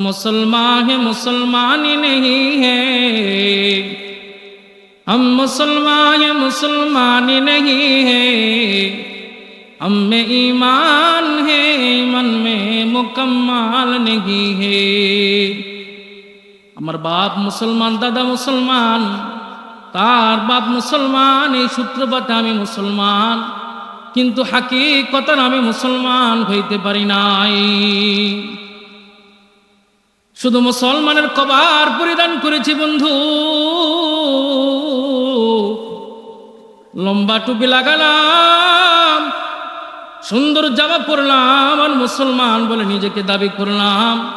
मुसलमान है मुसलमान ही नहीं है हम मुसलमान है मुसलमान ही नहीं है हम में ईमान है ईमान में मुकम्मल नहीं है আমার বাপ মুসলমান দাদা মুসলমান তার বাপ মুসলমান এই সূত্রপাতে আমি মুসলমান কিন্তু হাকিকতার আমি মুসলমান হইতে পারি নাই শুধু মুসলমানের কবার পরিধান করেছি, বন্ধু। লম্বা টুপি লাগালাম, সুন্দর জামা পরলাম, আর মুসলমান বলে নিজেকে দাবি করলাম।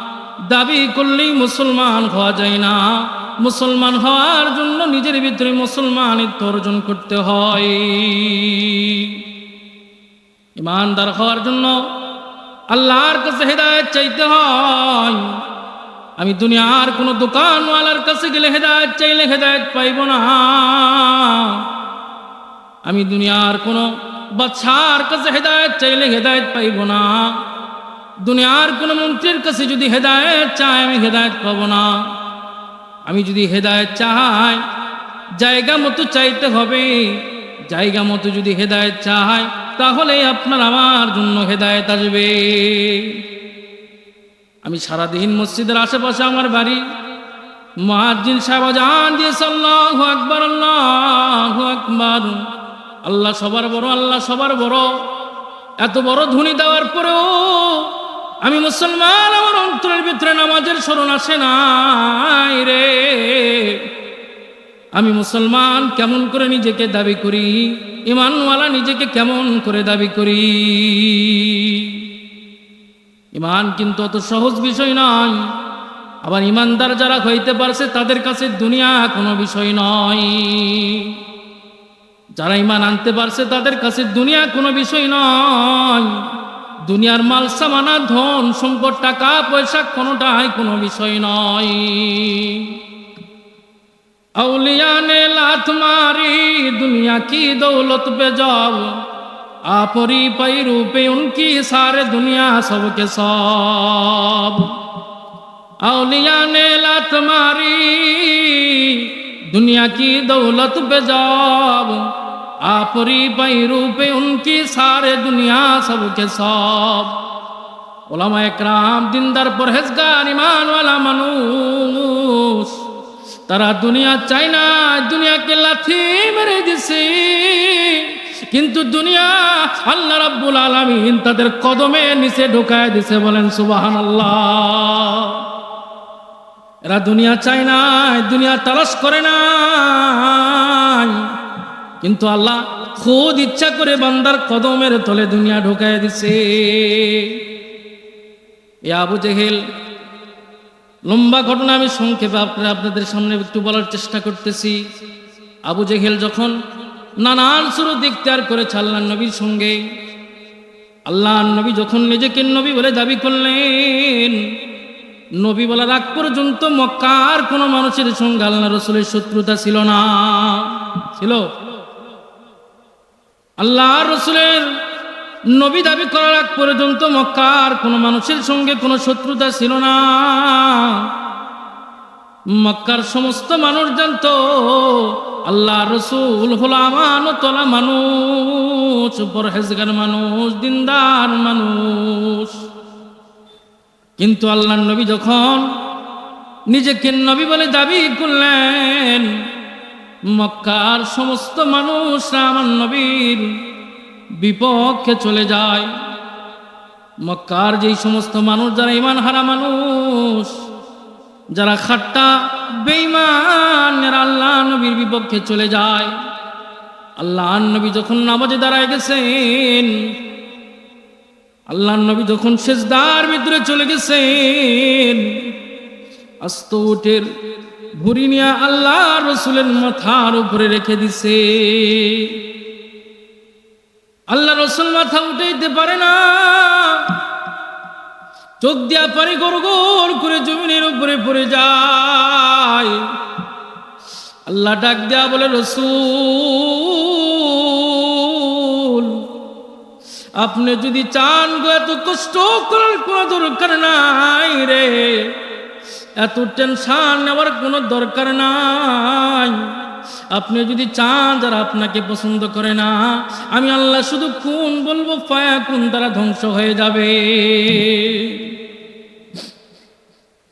দাবি করলেই মুসলমান হওয়া যায় না। মুসলমান হওয়ার জন্য নিজের ভিতরে মুসলমানিত্ব অর্জন করতে হয়। ইমানদার হওয়ার জন্য আল্লাহর কাছে হেদায়ত চাইতে হয়। আমি দুনিয়ার কোনো দোকানওয়ালার কাছে গেলে হেদায়ত চাইলে হেদায়ত পাইব না। আমি দুনিয়ার কোনো বাচ্চার কাছে হেদায়ত চাইলে হেদায়ত পাইব না। দুনিয়ার কোনো মন্ত্রীর কাছে যদি হেদায়ত চাই, আমি হেদায়ত পাবো না। আমি যদি হেদায়ত চাই, জায়গা মতো চাইতে হবে। জায়গা মতো যদি হেদায়ত চাই তাহলে আপনার আমার জন্য হেদায়ত আসবে। আমি সারাদিন মসজিদের আশেপাশে আমার বাড়ি। মহাজিন সাহেব জান দিয়ে সাল্লাহ আকবর, আল্লাহ আকবর। আল্লাহ সবার বড়, আল্লাহ সবার বড়। এত বড় ধ্বনি দেওয়ার পরেও আমি মুসলমান, আমার অন্তরের ভিতরে নামাজের স্মরণ আসে নাই রে। আমি মুসলমান, কেমন করে নিজেকে দাবি করি? ইমানওয়ালা নিজেকে কেমন করে দাবি করি? ইমান কিন্তু অত সহজ বিষয় নয়। আবার ইমানদার যারা হইতে পারছে, তাদের কাছে দুনিয়া কোনো বিষয় নয়। যারা ইমান আনতে পারছে, তাদের কাছে দুনিয়া কোনো বিষয় নয়। দুনিয়ার মাল, সামানা ধন, সম্পদ, টাকা, পয়সা কোনোটাই কোনো বিষয় নয়। আউলিয়ানে লাথ মারি, দুনিয়া কি দৌলত পে जाओ आपरी पैरू पे उनकी सारे दुनिया सबके सब अलिया ने लात मारी दुनिया की दौलत पे जाओ आपरी पैरू पे उनकी सारे दुनिया सबके सब ওলামা একরাম দিনদার পরহেজগার ইমানওয়ালা মানুষ তারা দুনিয়া চাই না দুনিয়াকে লাথি মেরে দিছে কিন্তু দুনিয়া আল্লাহ রাব্বুল আলামিন তাদের কদমে নিচে ঢুকায় দিছে, বলেন সুবাহান আল্লাহ এরা দুনিয়া চায় না দুনিয়া তালাশ করে না কিন্তু আল্লাহ খুদ ইচ্ছা করে বান্দার কদমের তলে দুনিয়া ঢুকায় দিছে। এ আবু জেহেল, লম্বা ঘটনা আমি সংক্ষেপে আপনাদের সামনে একটু বলার চেষ্টা করতেছি। আবু জেহেল যখন নানান সুরত ইখতিয়ার করেছে আল্লাহ নবীর সঙ্গে। আল্লাহ নবী যখন নিজেকে নবী বলে দাবি করলেন, নবী বলার আগ পর্যন্ত মক্কার কোনো মানুষের সঙ্গে আল্লাহ রসুলের শত্রুতা ছিল না। ছিল। আল্লাহ রসুলের নবী দাবি করার আগ পর্যন্ত মক্কার কোনো মানুষের সঙ্গে কোনো শত্রুতা ছিল না। মক্কার সমস্ত মানুষ জানত, আল্লাহ রসুল হল আমানতলা মানুষ, পরহেজগার মানুষ, দিনদার মানুষ। কিন্তু আল্লাহ নবী যখন নিজেকে নবী বলে দাবি করলেন, মক্কার সমস্ত মানুষ আমার নবীর বিপক্ষে চলে যায়। মক্কার যেই সমস্ত মানুষ, যারা ইমান হারা মানুষ যারা খাট্টা বেইমানের আল্লাহ নবীর বিপক্ষে চলে যায়। আল্লাহ নবী যখন নামাজে দাঁড়ায় গেছেন, আল্লাহ নবী যখন শেষদার ভিতরে চলে গেছেন, আস্ত উঠের ভুরি নিয়ে আল্লাহ রসুলের মাথার উপরে রেখে দিছে। আল্লাহ রসুল মাথা উঠাইতে পারে না। চোখ দিয়া পারি গোর গোর করে জমিনের উপরে পড়ে যায়। আল্লাহ ডাক দেয়া বলে, রসুল, আপনি যদি চান গো, এত কষ্ট করার কোনো দরকার নাই রে। এত টেনশন নেওয়ার কোনো দরকার নাই। আপনি যদি চান যারা আপনাকে পছন্দ করে না, আমি আল্লাহ শুধু কোন বলব, ফায়া কোন তারা ধ্বংস হয়ে যাবে।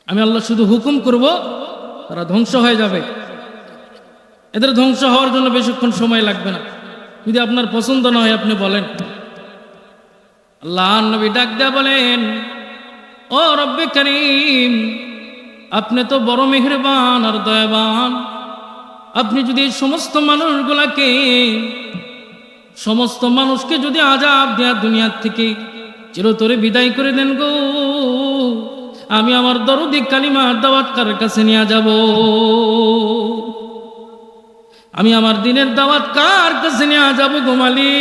আমি আল্লাহ শুধু হুকুম করব, তারা ধ্বংস হয়ে যাবে। এদের ধ্বংস হওয়ার জন্য বেশিক্ষণ সময় লাগবে না। যদি আপনার পছন্দ না হয়, আপনি বলেন। আল্লাহ নবী ডাক দেয়া বলেন, ও রব্বে করিম, আপনি তো বড় মেহরবান আর দয়াবান। আপনি যদি এই সমস্ত মানুষগুলাকে, সমস্ত মানুষকে যদি আজাব দেয়া দুনিয়ার থেকে চিরতরে বিদায় করে দেন গো, আমি আমার দরদি কালিমার দাওয়াত কার কাছে নিয়ে যাব? আমি আমার দিনের দাওয়াত কার কাছে নিয়ে যাব গোমালি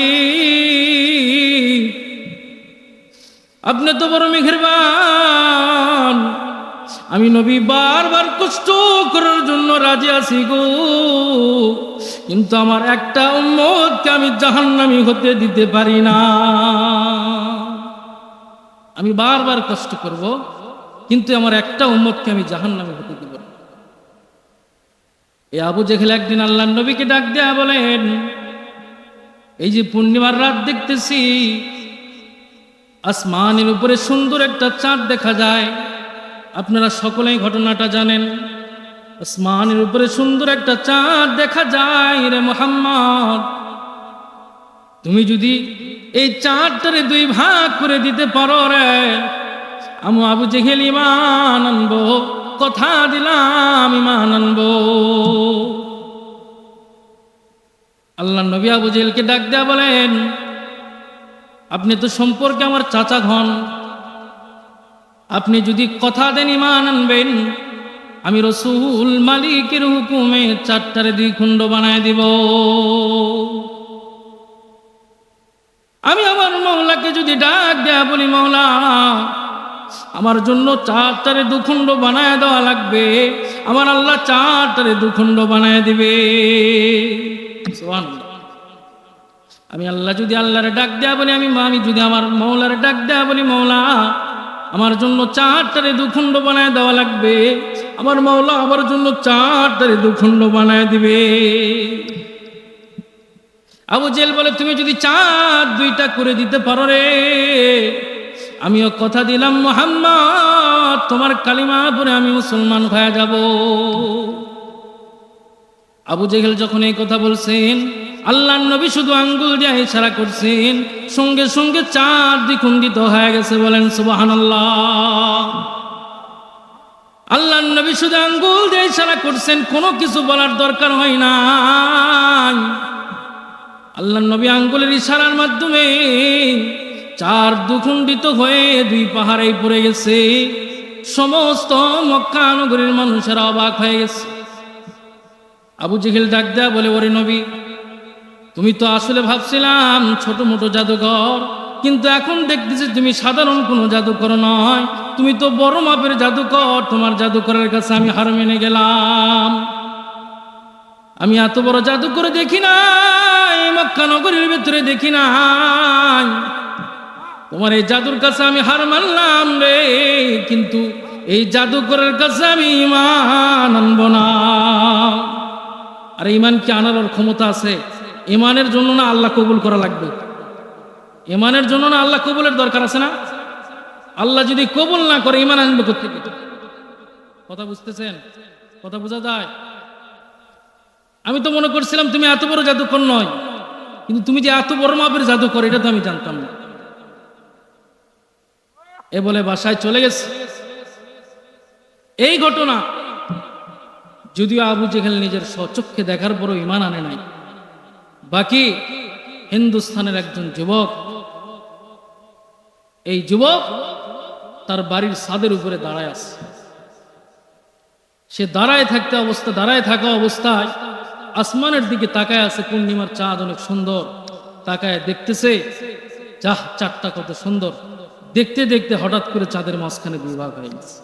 আপনি তো বড় মেঘেরবান। আমি নবী বারবার কষ্ট করার জন্য রাজি আছি গো। কিন্তু আমার একটা উম্মতকে আমি জাহান্নামি হতে দিতে পারি না। আমি বারবার কষ্ট করব, কিন্তু আমার একটা উম্মতকে আমি জাহান্নামি হতে দিব না। এই আবু জেহেল একদিন আল্লাহ নবীকে ডাক দেয়া বলেন, এই যে পূর্ণিমার রাত দেখতেছি, আসমানের উপরে সুন্দর একটা চাঁদ দেখা যায়। আপনারা সকলেই ঘটনাটা জানেন। আসমানের উপরে সুন্দর একটা চাঁদ দেখা যায় রে মোহাম্মদ। তুমি যদি এই চাঁদটারে দুই ভাগ করে দিতে পারো রে, আমি আবু জেহেল ইমান আনব, কথা দিলাম ইমান আনব। আল্লাহ নবী আবু জেহেলকে ডাক দেয়া বলেন, আপনি তো সম্পর্কে আমার চাচা ঘন আপনি যদি কথা দেন ইমান আনবেন, আমি রসুল মালিকের হুকুমে চারটারে দুই খণ্ড বানায় দিব। আমি আমার মৌলাকে যদি ডাক দেয়া বলি মৌলা আমার জন্য চারটারে দুখণ্ড বানায় দেওয়া লাগবে, আমার আল্লাহ চারটারে দুখণ্ড বানায় দিবে। আমি আল্লাহ যদি আল্লাহরে ডাক দেয়া বলি, আমি আমি যদি আমার মৌলারে ডাক দেয়া বলি মৌলা আমার জন্য চারটারে দুখণ্ড বানায় দেওয়া লাগবে। আমার মৌলা আমার জন্য চারটারে দুখণ্ড বানায় দিবে। আবু জেল বলে, তুমি যদি চার, দুইটা করে দিতে পারো রে। আমিও কথা দিলাম, মোহাম্মদ, তোমার কালিমা পরে আমি মুসলমান হয়ে যাব। আবু জেহেল যখন এই কথা বলছেন আল্লাহ নবী শুধু আঙ্গুল দিয়ে ইশারা করছেন। সঙ্গে সঙ্গে চার দ্বিখণ্ডিত হয়ে গেছে বলেন সুবাহান আল্লাহ নবী শুধু আঙ্গুল দিয়ে ইশারা করছেন, কোনো কিছু বলার দরকার হয় না আল্লাহ নবী আঙ্গুলের ইশারার মাধ্যমে চার দুখণ্ডিত হয়ে দুই পাহাড়ে পড়ে গেছে। সমস্ত মক্কা নগরীর মানুষেরা অবাক হয়ে গেছে। আবু জেহেল ডাক দেয়া বলে, ওরে নবী তুমি তো আসলে ভাবছিলাম ছোট মোটো জাদুঘর, কিন্তু এখন দেখতেছি তুমি সাধারণ কোনো জাদুকর নয়। তুমি তো বড় মাপের জাদুকর তোমার জাদুকরের কাছে আমি হার মেনে গেলাম। আমি এত বড় জাদুকর দেখি নাই, মক্কা নগরীর ভেতরে দেখি নাই। তোমার এই জাদুর কাছে আমি হার মানলাম রে, কিন্তু এই জাদুকরের কাছে আমি ইমান আনব না। আর ইমান কি আনার ক্ষমতা আছে? ইমানের জন্য না আল্লাহ কবুল করা লাগবে? ইমানের জন্য না আল্লাহ কবুলের দরকার আছে না? আল্লাহ যদি কবুল না করে, ইমান আনবে করতে কথা বুঝতেছেন? কথা বোঝা যায়? আমি তো মনে করছিলাম তুমি এত বড় জাদুকর নয়, কিন্তু তুমি যে এত বড় মাপের জাদুকর, এটা তো আমি জানতাম না। এ বলে বাসায় চলে গেছে। এই ঘটনা, যদিও আবু জেহেল নিজের স্বচক্ষে দেখার পরও ইমান আনে নাই। বাকি হিন্দুস্থানের একজন যুবক। এই যুবক তার বাড়ির ছাদের উপরে দাঁড়ায় আছে। সে দাঁড়ায় থাকতে অবস্থা, দাঁড়ায় থাকা অবস্থায় আসমানের দিকে তাকায় আছে, পূর্ণিমার চাঁদ অনেক সুন্দর। তাকায় দেখতেছে চাহ চাঁদটা কত সুন্দর। দেখতে দেখতে হঠাৎ করে চাঁদের মাঝখানে বিভাগ হয়ে গেছে।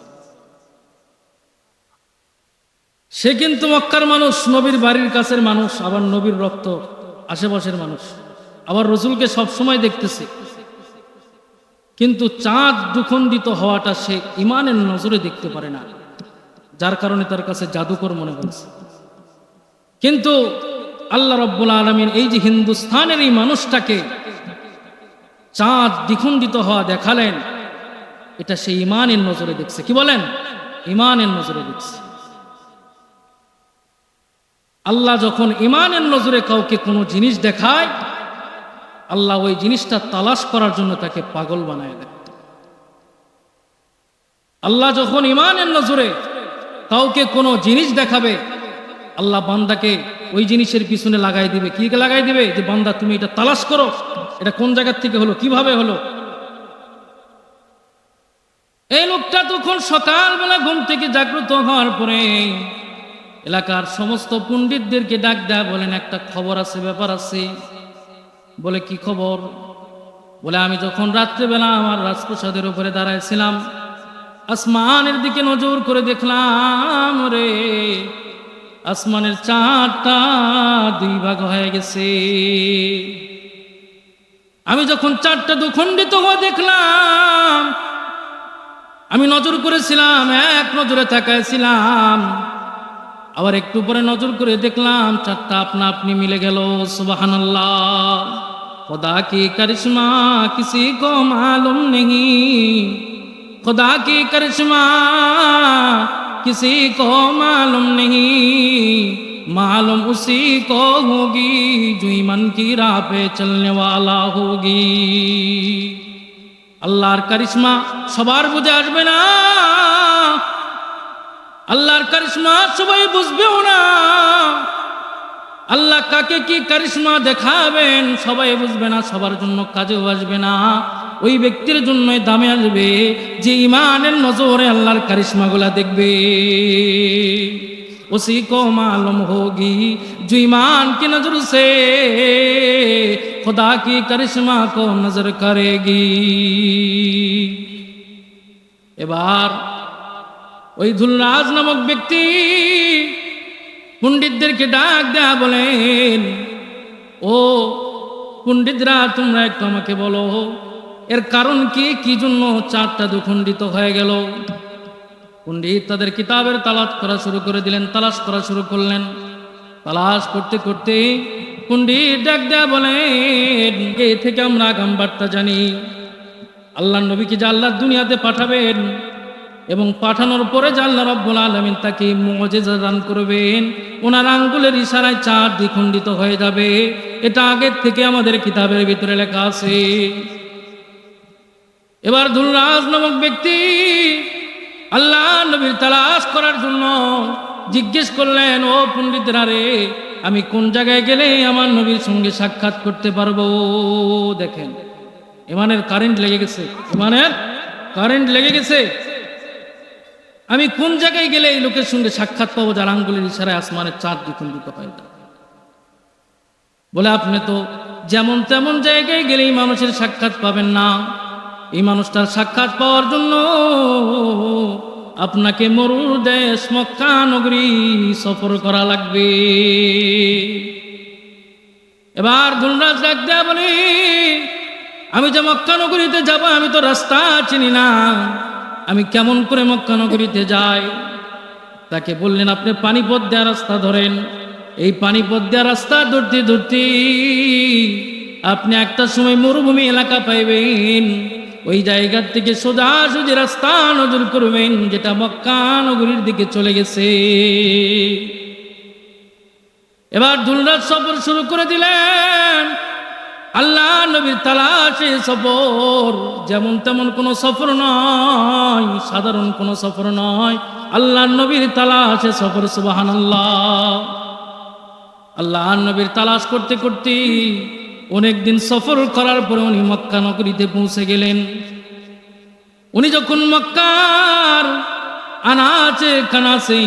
সে কিন্তু মক্কার মানুষ, নবীর বাড়ির কাছের মানুষ, আবার নবীর রক্ত আশেপাশের মানুষ। আবার রসুলকে সবসময় দেখতেছে। কিন্তু চাঁদ দুখণ্ডিত হওয়াটা সে ইমানের নজরে দেখতে পারে না। যার কারণে তার কাছে জাদুকর মনে হয়েছে কিন্তু আল্লাহ রব্বুল আলমিন এই যে হিন্দুস্থানের এই মানুষটাকে চাঁদ দ্বিখণ্ডিত হওয়া দেখালেন, এটা সে ইমানের নজরে দেখছে। কি বলেন? ইমানের নজরে দেখছে। আল্লাহ যখন ইমানের নজরে কাউকে কোনো জিনিস দেখায়, আল্লাহ ওই জিনিসটা তালাশ করার জন্য তাকে পাগল বানায় দেয়। আল্লাহ যখন ইমানের নজরে কাউকে কোনো জিনিস দেখাবে, আল্লাহ বান্দাকে ওই জিনিসের পিছনে লাগাই দিবে। কি লাগাই দিবে? যে বান্দা, তুমি এটা তালাশ করো, এটা কোন জায়গার থেকে হলো, কীভাবে হলো? এই লোকটা তখন সকালবেলা ঘুম থেকে জাগ্রত হওয়ার পরে এলাকার সমস্ত পণ্ডিতদেরকে ডাক দেয়া, বলেন, একটা খবর আছে, ব্যাপার আছে। বলে, কি খবর? বলে, আমি যখন রাত্রেবেলা আমার রাজপ্রসাদের উপরে দাঁড়াইছিলাম, আসমানের দিকে নজর করে দেখলাম রে আসমানের চারটা দুই ভাগ হয়ে গেছে। আমি যখন চারটা দুখণ্ডিত হয়ে দেখলাম, আমি নজর করেছিলাম, এক নজরে তাকাইছিলাম আবার একটু পরে নজর করে দেখলাম চারটা আপনা আপনি মিলে গেল সুবাহান খোদা কি করিশ্মা কিসি কো মালুম নেই खुदा की करिश्मा किसी को मालूम नहीं मालूम उसी को होगी जो मन की राह पे चलने वाला होगी আল্লাহর কারিশমা সবার বুঝে আসবে না আল্লাহর কারিশমা সবাই বুঝবেও না আল্লাহ কাকে কি কারিশমা দেখাবেন সবাই বুঝবে না সবার জন্য কাজেও আসবে না ওই ব্যক্তির জন্যই দামে আসবে যে ইমানের নজরে আল্লাহর কারিশমাগুলা দেখবে उसी को मालूम होगी जो ईमान की नजर से खुदा की करिश्मा को नजर करेगी এবার ওই ধুলরাজ নামক ব্যক্তি পণ্ডিতদেরকে ডাক দেয়া বলেন, ও পণ্ডিতরা, তোমরা একটু আমাকে বলো, এর কারণ কি? কি জন্য চারটা দুখণ্ডিত হয়ে গেল? পণ্ডিত তাদের কিতাবের তালাশ করা শুরু করে দিলেন, তালাশ করা শুরু করলেন। তালাশ করতে করতে পণ্ডিত ডাক দেয়া বলেন, এ থেকে আমরা আগাম বার্তা জানি। আল্লাহ নবীকে যে আল্লাহ দুনিয়াতে পাঠাবেন এবং পাঠানোর পরে আল্লাহ রব্বুল আলমিন তাকে মজেজা দান করবেন, ওনার আঙ্গুলের ইশারায় চার দ্বিখণ্ডিত হয়ে যাবে। এটা আগের থেকে আমাদের কিতাবের ভিতরে লেখা আছে। এবার ধুলরাজ নামক ব্যক্তি আল্লাহ নবীর তালাশ করার জন্য জিজ্ঞেস করলেন, ও পণ্ডিতরা রে, আমি কোন জায়গায় গেলে আমার নবীর সঙ্গে সাক্ষাৎ করতে পারব? দেখেন, ইমানের কারেন্ট লেগে গেছে, ইমানের কারেন্ট লেগে গেছে। আমি কোন জায়গায় গেলে এই লোকের সঙ্গে সাক্ষাৎ পাবো যার আঙ্গুলের ইশারায় আসমানের চাঁদ দ্বিখণ্ডিত হয় না বলে, আপনি তো যেমন তেমন জায়গায় গেলেই মানুষের সাক্ষাৎ পাবেন না। এই মানুষটার সাক্ষাৎ পাওয়ার জন্য আপনাকে মরুর দেশ, মক্কা, নগরী সফর করা লাগবে। এবার ধুলরাজ ডাক বলে, আমি যে মক্কা, নগরীতে যাব, আমি তো রাস্তা চিনি না। আমি কেমন করে মক্কা নগরীতে যাই? তাকে বললেন, আপনি পানিপথ দেওয়া রাস্তা ধরেন। এই পানিপথ দেওয়া রাস্তা ধরতে ধরতে আপনি একটা সময় মরুভূমি এলাকা পাইবেন। ওই জায়গার থেকে সোজা সোজা রাস্তা নজর করবেন, যেটা মক্কা নগরীর দিকে চলে গেছে। এবার দুলরাজ সফর শুরু করে দিলেন। আল্লাহ নবীর তালাশে সফর যেমন তেমন কোনো সফর নয়, সাধারণ কোনো সফর নয়। আল্লাহ নবীর তালাশে সফর সুবাহান আল্লাহ নবীর তালাশ করতে করতে অনেকদিন সফর করার পরে উনি মক্কা নগরীতে পৌঁছে গেলেন। উনি যখন মক্কার আনাচে কানাচে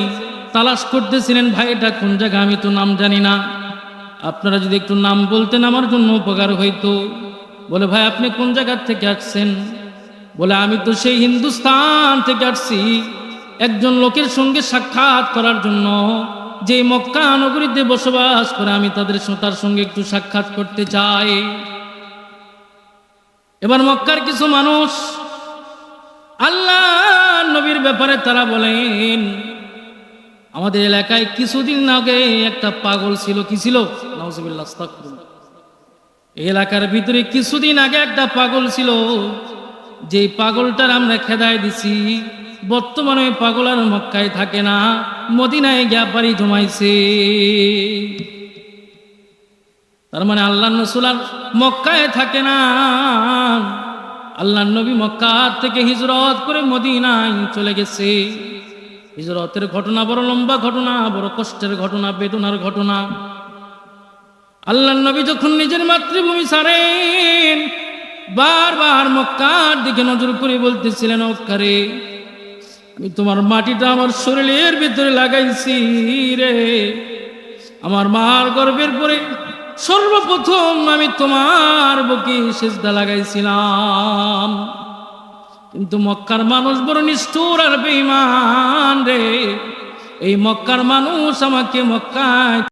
তালাশ করতেছিলেন ভাই এটা কোন জায়গা আমি তো নাম জানি না। আপনারা যদি একটু নাম বলতেন আমার জন্য উপকার হইতো। বলে, ভাই, আপনি কোন জায়গার থেকে আসছেন? বলে, আমি তো সেই হিন্দুস্তান থেকে আসছি। একজন লোকের সঙ্গে সাক্ষাৎ করার জন্য। যে মক্কা নগরীতে বসবাস করে, আমি তাদের তার সঙ্গে একটু সাক্ষাৎ করতে চাই। এবার মক্কার কিছু মানুষ আল্লাহ নবীর ব্যাপারে তারা বলেন আমাদের এলাকায় কিছুদিন আগে একটা পাগল ছিল, কি ছিল? এলাকার ভিতরে কিছুদিন আগে একটা পাগল ছিল, যেই পাগলটার আমরা খেদায় দিছি। বর্তমানে পাগল আর মক্কায় থাকে না, মদিনায় গিয়া বাড়ি জমাইছে। তার মানে আল্লাহ রসুল আর মক্কায় থাকে না। আল্লাহ নবী মক্কা থেকে হিজরত করে মদিনায় চলে গেছে। হিজরতের ঘটনা বড় লম্বা ঘটনা, বড় কষ্টের ঘটনা, বেদনার ঘটনা। আল্লাহ নবী যখন নিজের মাতৃভূমি ছাড়েন, বারবার মক্কার দিকে নজর করে বলতেছিলেন অক্ষারে আমি তোমার মাটিটা আমার শরীরের ভিতরে লাগাইছি রে। আমার মার গর্বের পরে সর্বপ্রথম আমি তোমার বুকে সেজদা লাগাইছিলাম। কিন্তু মক্কার মানুষ বড় নিষ্ঠুর আর বেমান রে। এই মক্কার মানুষ আমাকে মক্কায়